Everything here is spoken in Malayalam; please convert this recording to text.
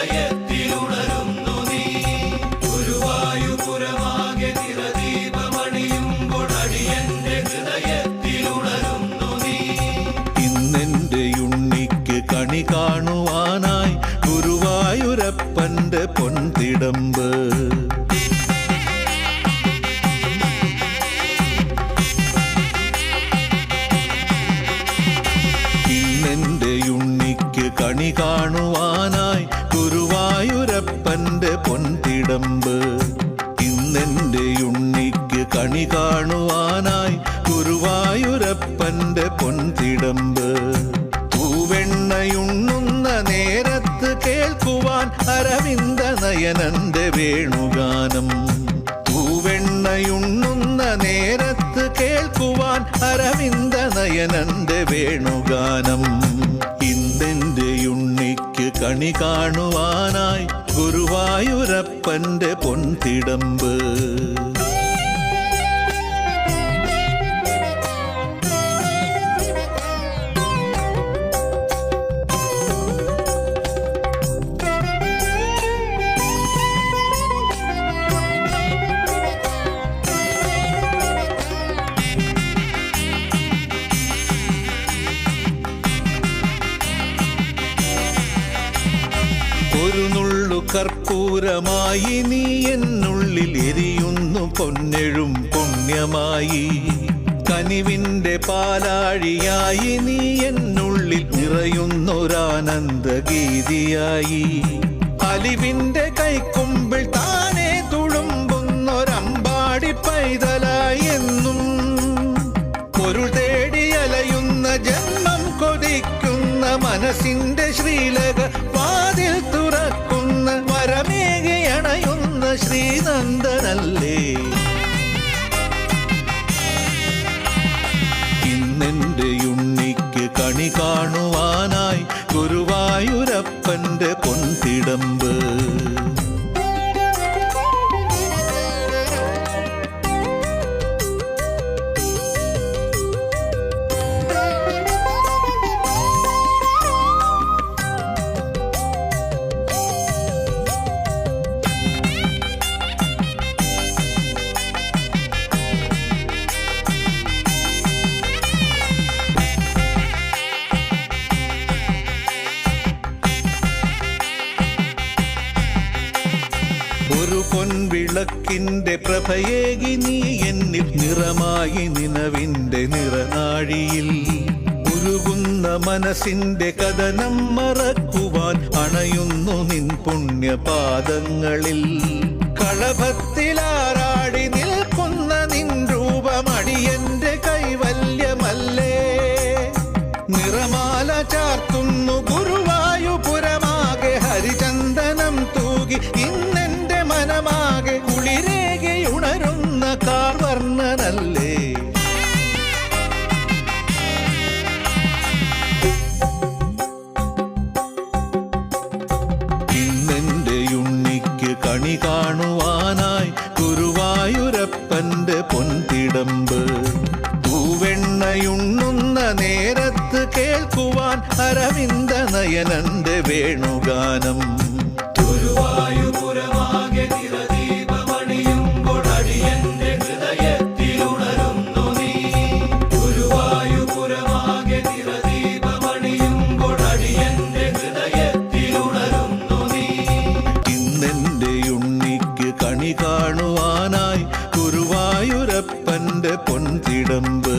ഹൃദയത്തിലുണരുന്നു നീ. ഗുരുവായുപുരമാകെ തിരദീപമണിയുമ്പോഴടിയന്റെ ഹൃദയത്തിലുണരുന്നു നീ. ഇന്നെന്റെ ഉണ്ണിക്ക് കണി കാണുവാനായി ഗുരുവായൂരപ്പന്റെ പൊൻതിടമ്പ് കണി കാണുവാനായി ഗുരുവായൂരപ്പന്റെ പൊൻതിടമ്പ്. ഇന്നെന്റെ ഉണ്ണിക്ക് കണി കാണുവാനായി ഗുരുവായൂരപ്പന്റെ പൊൻതിടമ്പ്. പൂവെണ്ണയുണ്ണുന്ന നേരത്ത് കേൾക്കുവാൻ അരവിന്ദ നയനന്റെ വേണുഗാനം. പൂവെണ്ണയുണ്ണുന്ന നേരത്ത് കേൾക്കുവാൻ അരവിന്ദ നയനന്റെ വേണുഗാനം. കണി കാണുവാനായി ഗുരുവായൂരപ്പന്റെ പൊൻതിടമ്പ്. കർപ്പൂരമായി നീ എന്നുള്ളിൽ എരിയുന്നു പൊന്നെഴും പുണ്യമായി. കനിവിന്റെ പാലാഴിയായി നീ എന്നുള്ളിൽ നിറയുന്നൊരാനന്ദ ഗീതിയായി അലിവിന്റെ കൈക്കുമ്പിൾ താനെ തുളുമ്പുന്നൊരമ്പാടി പൈതലായി എന്നും. പൊരുൾ തേടി അലയുന്ന ജന്മം കൊതിക്കുന്ന മനസ്സിന്റെ ശ്രീലക കാണുവാനായി ഗുരുവായൂരപ്പന്റെ ഒരു പൊൻവിളക്കിന്റെ പ്രഭയേകി നീ എന്നിൽ നിറമായി നിലവിന്റെ നിറനാഴിയിൽ. ഉരുകുന്ന മനസ്സിന്റെ കഥനം മറക്കുവാൻ അണയുന്നു നിൻ പുണ്യപാദങ്ങളിൽ. കളഭത്തിലാറാടി നിൽക്കുന്ന നിൻ രൂപമടിയന്റെ കൈവല്യമല്ലേ? നിറമാല ചാർത്തുന്നു ഗുരുവായുപുരമാകെ ഹരിചന്ദനം തൂകി ഇന്നെന്റെ ഗുരുവായൂരപ്പന്റെ പൊൻതിടമ്പ്. പൂവെണ്ണയുണ്ണുന്ന നേരത്ത് കേൾക്കുവാൻ അരവിന്ദ നയനന്റെ വേണുഗാനം. ഗുരുവായൂരമാകെ നിറദീപമണിയുമ്പോൾ കണി കാണുവാനായി ഗുരുവായൂരപ്പൻ്റെ പൊൻതിടമ്പ്